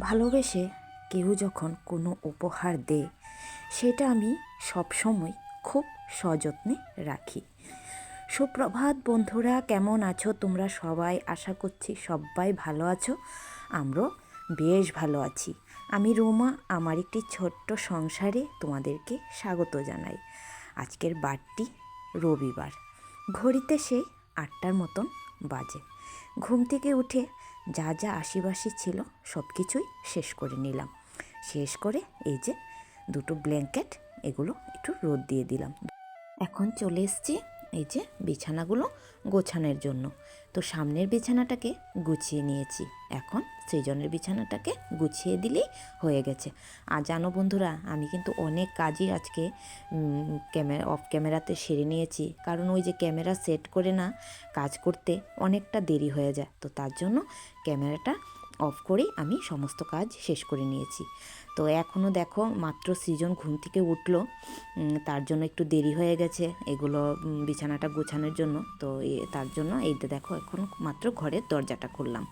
ভালোবেসে কেউ যখন কোনো উপহার দেয়, সেটা আমি সবসময় খুব সযত্নে রাখি। সুপ্রভাত বন্ধুরা, কেমন আছো? তোমরা সবাই? আশা করছি সবাই ভালো আছো। আমরাও বেশ ভালো আছি। আমি রোমা, আমার একটি ছোট্ট সংসারে তোমাদেরকে স্বাগত জানাই। আজকের বারটি রবিবার। ঘড়িতে সেই আটটার মতন বাজে। ঘুম থেকে উঠে যা যা আশিবাসি ছিল সব কিছুই শেষ করে নিলাম। শেষ করে এই যে দুটো ব্ল্যাঙ্কেট, এগুলো একটু রোদ দিয়ে দিলাম। এখন চলে এসছি এই যে বিছানাগুলো গোছানোর জন্য। তো সামনের বিছানাটাকে গুছিয়ে নিয়েছি। এখন সৃজনের বিছানাটাকে গুছিয়ে দিলেই হয়ে গেছে। আর জানো বন্ধুরা, আমি কিন্তু অনেক কাজই আজকে ক্যামেরা অফ ক্যামেরাতে সেরে নিয়েছি। কারণ ওই যে ক্যামেরা সেট করে না কাজ করতে অনেকটা দেরি হয়ে যায়। তো তার জন্য ক্যামেরাটা অফ করেই আমি সমস্ত কাজ শেষ করে নিয়েছি। তো এখনও দেখো মাত্র সৃজন ঘুম থেকে উঠল তার জন্য একটু দেরি হয়ে গেছে এগুলো বিছানাটা গোছানোর জন্য। তো তার জন্য এইটা দেখো এখন মাত্র ঘরের দরজাটা খুললাম।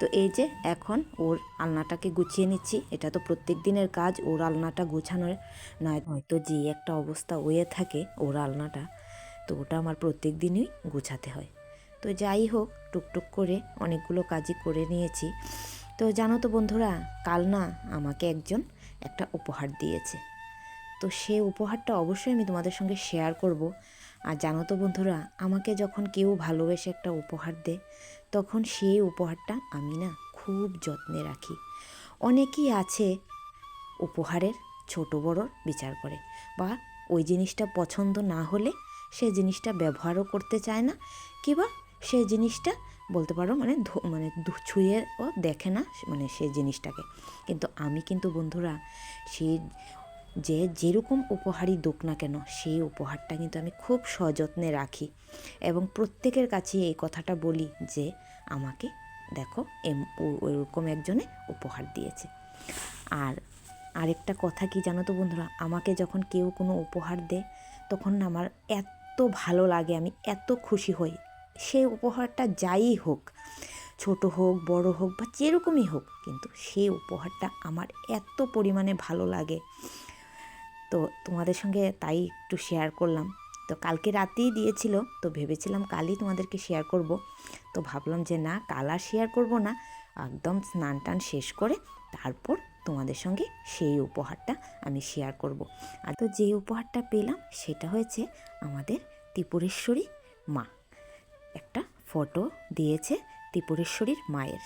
তো এই যে এখন ওর আলনাটাকে গুছিয়ে নিচ্ছি। এটা তো প্রত্যেক দিনের কাজ, ওর আলনাটা গোছানোর নয়। হয়তো যে একটা অবস্থা ওয়ে থাকে ওর আলনাটা, তো ওটা আমার প্রত্যেক দিনই গোছাতে হয়। তো যাই হোক, টুকটুক করে অনেকগুলো কাজই করে নিয়েছি। তো জানো তো বন্ধুরা, কাল না আমাকে একজন একটা উপহার দিয়েছে। তো সে উপহারটা অবশ্যই আমি তোমাদের সঙ্গে শেয়ার করব। আর জানো তো বন্ধুরা, আমাকে যখন কেউ ভালোবেসে একটা উপহার দেয়, তখন সেই উপহারটা আমি না খুব যত্নে রাখি। অনেকেই আছে উপহারের ছোট বড় বিচার করে, বা ওই জিনিসটা পছন্দ না হলে সে জিনিসটা ব্যবহারও করতে চায় না, কিংবা সে জিনিসটা বলতে পারো মানে মানে দু- ছুঁয়েও দেখে না মানে সে জিনিসটাকে। কিন্তু আমি কিন্তু বন্ধুরা সে যে যেরকম উপহারই দোক না কেন, সেই উপহারটা কিন্তু আমি খুব সযত্নে রাখি। এবং প্রত্যেকের কাছে এই কথাটা বলি যে, আমাকে দেখো, এম, ও- ওরকম একজনে উপহার দিয়েছে। আর আরেকটা কথা কি জানো তো বন্ধুরা, আমাকে যখন কেউ কোনো উপহার দেয়, তখন আমার এত ভালো লাগে, আমি এত খুশি হই। সেই উপহারটা যাই হোক, ছোট হোক, বড় হোক বা যেরকমই হোক, কিন্তু সেই উপহারটা আমার এত পরিমাণে ভালো লাগে। তো তোমাদের সঙ্গে তাই একটু শেয়ার করলাম। তো কালকে রাতেই দিয়েছিল, তো ভেবেছিলাম কালই তোমাদেরকে শেয়ার করব। তো ভাবলাম যে না, কাল আর শেয়ার করব না, একদম স্নান টান শেষ করে তারপর তোমাদের সঙ্গে সেই উপহারটা আমি শেয়ার করব। আর তো যে উপহারটা পেলাম, সেটা হয়েছে আমাদের ত্রিপুরেশ্বরী মা। একটা ফটো দিয়েছে ত্রিপুরেশ্বরীর মায়ের।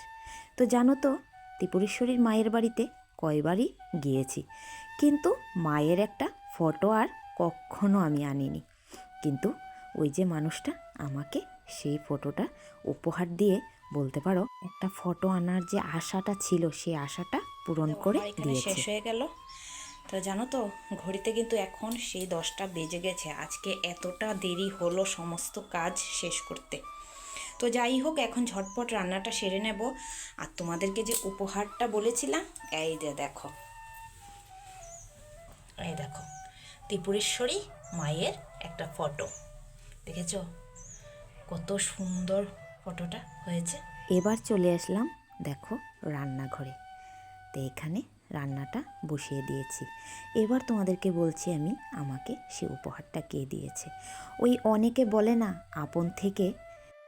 তো জানো তো ত্রিপুরেশ্বরীর মায়ের বাড়িতে কয়বারই গিয়েছি। কিন্তু মায়ের একটা ফটো আর কখনো আমি আনিনি। কিন্তু ওই যে মানুষটা আমাকে সেই ফটোটা উপহার দিয়ে বলতে পারো একটা ফটো আনার যে আশাটা ছিল সেই আশাটা পূরণ করে দিয়েছে। শেষ হয়ে গেল। তো জানো তো, ঘড়িতে কিন্তু এখন সেই দশটা বেজে গেছে। আজকে এতটা দেরি হলো সমস্ত কাজ শেষ করতে। তো যাই হোক, এখন ঝটপট রান্নাটা সেরে নেব। আর তোমাদেরকে যে উপহারটা বলেছিলাম, এই যে দেখো। এই দেখো, ত্রিপুরেশ্বরী মায়ের একটা ফটো। দেখেছ? কত সুন্দর ফটোটা হয়েছে। এবার চলে আসলাম, দেখো, রান্নাঘরে। তো এখানে রান্নাটা বসিয়ে দিয়েছি। এবার তোমাদেরকে বলছি আমি আমাকে সে উপহারটা কে দিয়েছে। ওই অনেকে বলে না, আপন থেকে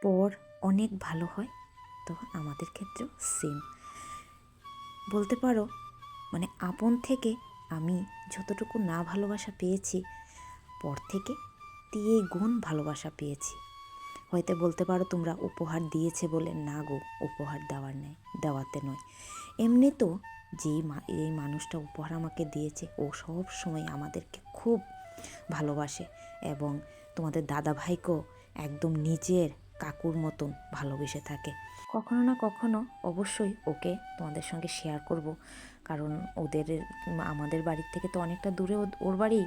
পর অনেক ভালো হয়, তো আমাদের ক্ষেত্রেও সেম বলতে পারো মানে আপন থেকে আমি যতটুকু না ভালোবাসা পেয়েছি, পর থেকে দিয়ে গুণ ভালোবাসা পেয়েছি। হয়তো বলতে পারো তোমরা উপহার দিয়েছে বলে, না গো, উপহার দেওয়ার নেই, দেওয়াতে নয়। এমনি তো যেই মা, এই মানুষটা উপহার আমাকে দিয়েছে, ও সব সময় আমাদেরকে খুব ভালোবাসে এবং তোমাদের দাদাভাইকেও একদম নিজের কাকুর মতন ভালোবেসে থাকে। কখনো না কখনো অবশ্যই ওকে তোমাদের সঙ্গে শেয়ার করব। কারণ ওদের আমাদের বাড়ির থেকে তো অনেকটা দূরে ওর বাড়ি।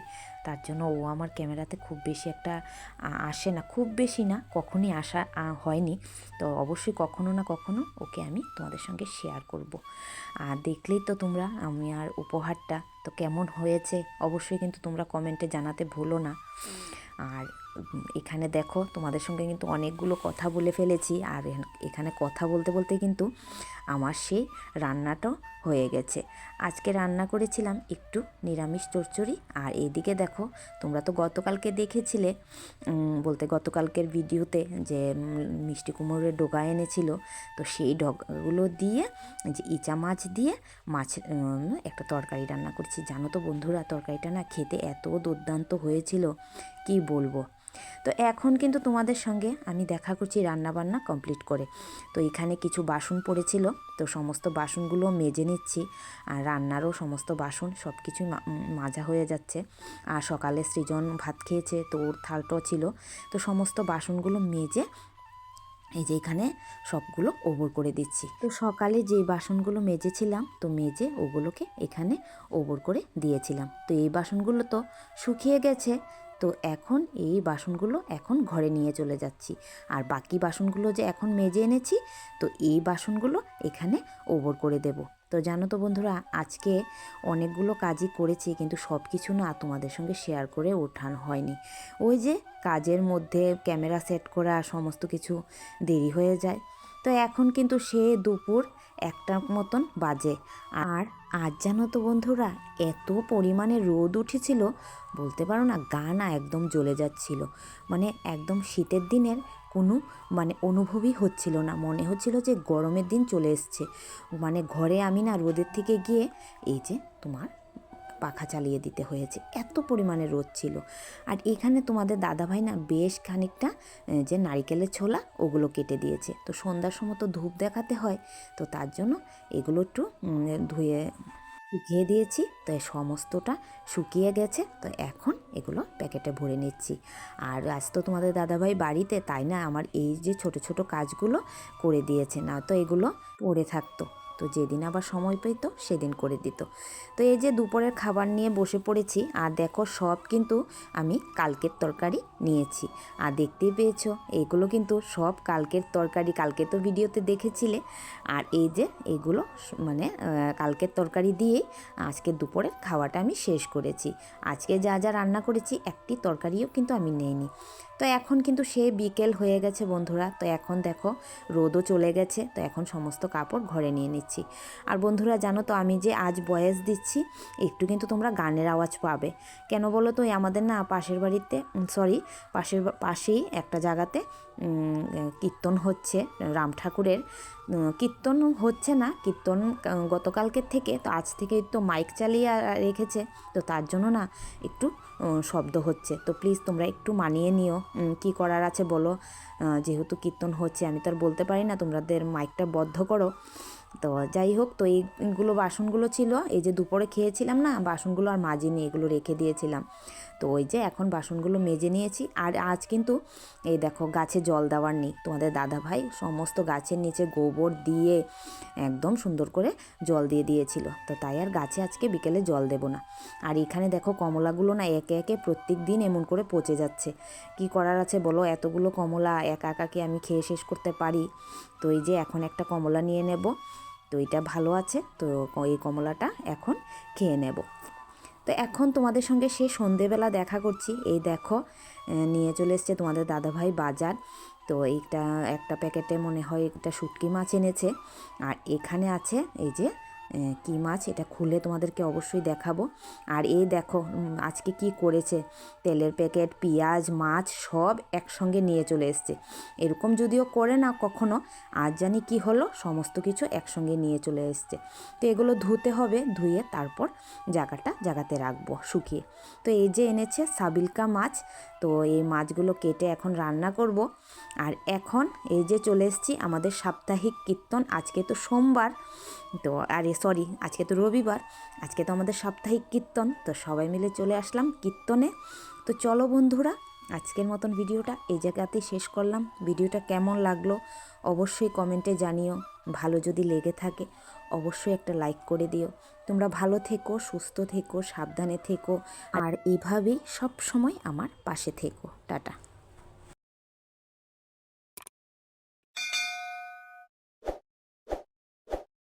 তার জন্য ও আমার ক্যামেরাতে খুব বেশি একটা আসে না। খুব বেশি না, কখনই আসা হয়নি। তো অবশ্যই কখনো না কখনো ওকে আমি তোমাদের সঙ্গে শেয়ার করব। আর দেখলেই তো তোমরা আমি আর উপহারটা, তো কেমন হয়েছে? অবশ্যই কিন্তু তোমরা কমেন্টে জানাতে ভুলো না। আর এখানে দেখো, তোমাদের সঙ্গে কিন্তু অনেকগুলো কথা বলে ফেলেছি। আর এখানে কথা বলতে বলতে কিন্তু আমার সেই রান্নাটাও হয়ে গেছে। আজকে রান্না করেছিলাম একটু নিরামিষ চচ্চড়ি। আর এইদিকে দেখো, তোমরা তো গতকালকে দেখেছিলে বলতে গতকালকের ভিডিওতে যে মিষ্টি কুমড়োর ডোকা এনেছিল। তো সেই ডগাগুলো দিয়ে যে ইচা মাছ দিয়ে মাছ একটা তরকারি রান্না করছি। জানো তো বন্ধুরা, তরকারিটা না খেতে এত দুর্দান্ত হয়েছিল। কি বলব? তো এখন কিন্তু তোমাদের সঙ্গে আমি দেখা করছি রান্না বান্না কমপ্লিট করে। তো এখানে কিছু বাসন পড়েছিল, তো সমস্ত বাসনগুলো মেজে নিচ্ছি, আর রান্নারও সমস্ত বাসন সব কিছুই মাজা হয়ে যাচ্ছে। আর সকালে সৃজন ভাত খেয়েছে, তো ওর থালটাও ছিল। তো সমস্ত বাসনগুলো মেজে এই যে এখানে সবগুলো ওবর করে দিচ্ছি। তো সকালে যে বাসনগুলো মেজেছিলাম, তো মেজে ওগুলোকে এখানে ওবর করে দিয়েছিলাম। তো এই বাসনগুলো তো শুকিয়ে গেছে তো এখন এই বাসনগুলো এখন ঘরে নিয়ে চলে যাচ্ছি। আর বাকি বাসনগুলো যে এখন মেজে এনেছি, তো এই বাসনগুলো এখানে ওভর করে দেব। তো জানো তো বন্ধুরা, আজকে অনেকগুলো কাজই করেছি, কিন্তু সব কিছু না তোমাদের সঙ্গে শেয়ার করে ওঠান হয়নি। ওই যে কাজের মধ্যে ক্যামেরা সেট করা, সমস্ত কিছু দেরি হয়ে যায়। তো এখন কিন্তু সে দুপুর একটা মতন বাজে। আর আজ জানো তো বন্ধুরা, এত পরিমাণে রোদ উঠেছিল, বলতে পারো না গা না একদম জ্বলে যাচ্ছিল। মানে একদম শীতের দিনের কোনো মানে অনুভবই হচ্ছিল না। মনে হচ্ছিল যে গরমের দিন চলে এসছে। মানে ঘরে আমি না রোদের থেকে গিয়ে, এই যে তোমার পাখা চালিয়ে দিতে হয়েছে। এত পরিমাণে রোদ ছিল। আর এখানে তোমাদের দাদাভাই না বেশ খানিকটা যে নারিকেলের ছোলা ওগুলো কেটে দিয়েছে। তো সন্ধ্যার সময় তো ধূপ দেখাতে হয়। তো তার জন্য এগুলো একটু ধুয়ে শুকিয়ে দিয়েছি। তো সমস্তটা শুকিয়ে গেছে। তো এখন এগুলো প্যাকেটে ভরে নিচ্ছি। আর আজ তো তোমাদের দাদাভাই বাড়িতে, তাই না? আমার এই যে ছোট ছোট কাজগুলো করে দিয়েছে। না তো এগুলো পড়ে থাকতো। তো যেদিন আবার সময় পেতো, সেদিন করে দিত। তো এই যে দুপুরের খাবার নিয়ে বসে পড়েছি, আর দেখো সব কিন্তু আমি কালকের তরকারি নিয়েছি। আর দেখতেই পেয়েছ, এগুলো কিন্তু সব কালকের তরকারি, কালকে তো ভিডিওতে দেখেছিলে। আর এই যে এগুলো মানে কালকের তরকারি দিয়েই আজকে দুপুরের খাওয়াটা আমি শেষ করেছি। আজকে যা যা রান্না করেছি, একটি তরকারিও কিন্তু আমি নেইনি। তো এখন কিন্তু সে বিকেল হয়ে গেছে বন্ধুরা। তো এখন দেখো রোদও চলে গেছে, তো এখন সমস্ত কাপড় ঘরে নিয়ে নিচ্ছি। আর বন্ধুরা জানো তো আমি যে আজ বয়েস দিচ্ছি, একটু কিন্তু তোমরা গানের আওয়াজ পাবে। কেন বলো তো আমাদের না পাশের বাড়িতে সরি পাশের পাশেই একটা জায়গাতে কীর্তন হচ্ছে, রাম ঠাকুরের। কীর্তন হচ্ছে না, কীর্তন গতকালকের থেকে, তো আজ থেকে তো মাইক চালিয়ে রেখেছে। তো তার জন্য না একটু শব্দ হচ্ছে। তো প্লিজ তোমরা একটু মানিয়ে নিও। কি করার আছে বলো? যেহেতু কীর্তন হচ্ছে, আমি তো আর বলতে পারি না তোমাদের মাইকটা বদ্ধ করো। তো যাই হোক, তো এইগুলো বাসনগুলো ছিল, এই যে দুপুরে খেয়েছিলাম না, বাসনগুলো আর মাজিনি, এগুলো রেখে দিয়েছিলাম। তো ওই যে এখন বাসনগুলো মেজে নিয়েছি, আর আজ কিন্তু এই দেখো গাছে জল দেওয়ার নেই। তোমাদের দাদা ভাই সমস্ত গাছের নিচে গোবর দিয়ে একদম সুন্দর করে জল দিয়ে দিয়েছিল। তো তাই আর গাছে আজকে বিকেলে জল দেব না। আর এখানে দেখো কমলাগুলো না একে একে প্রত্যেক দিন এমন করে পচে যাচ্ছে। কি করার আছে বলো? এতগুলো কমলা একা একা কি আমি খেয়ে শেষ করতে পারি। তো এই যে এখন একটা কমলা নিয়ে নেব। তো এটা ভালো আছে, তো এই কমলাটা এখন খেয়ে নেব। তো এখন তোমাদের সঙ্গে সে সন্ধেবেলা দেখা করছি। এই দেখো নিয়ে চলে এসছে তোমাদের দাদাভাই বাজার। তো এইটা একটা প্যাকেটে মনে হয় একটা শুটকি মাছ এনেছে। আর এখানে আছে এই যে কি মাছ এটা খুলে তোমাদেরকে অবশ্যই দেখাবো। আর এই দেখো আজকে কি করেছে? তেলের প্যাকেট, পেঁয়াজ, মাছ সব একসঙ্গে নিয়ে চলে এসছে। এরকম যদিও করে না কখনো, আজ জানি কি হলো, সমস্ত কিছু একসঙ্গে নিয়ে চলে এসছে। তো এগুলো ধুতে হবে, ধুয়ে তারপর জায়গাটা জায়গাতে রাখব, শুকিয়ে। তো এই যে এনেছে সাবিলকা মাছ, তো এই মাছগুলো কেটে এখন রান্না করব। আর এখন এই যে চলে এসেছি আমাদের সাপ্তাহিক কীর্তন, আজকে তো সোমবার। তো আরে সরি, আজকে তো রবিবার, আজকে তো আমাদের সাপ্তাহিক কীর্তন, তো সবাই মিলে চলে আসলাম কীর্তনে। তো চলো বন্ধুরা, আজকের মতন ভিডিওটা এই জায়গাতেই শেষ করলাম। ভিডিওটা কেমন লাগল অবশ্যই কমেন্টে জানিও। ভালো যদি লেগে থাকে, অবশ্যই একটা লাইক করে দিও। তোমরা ভালো থেকো, সুস্থ থেকো, সাবধানে থেকো, আর এভাবেই সব সময় আমার পাশে থেকো। টাটা।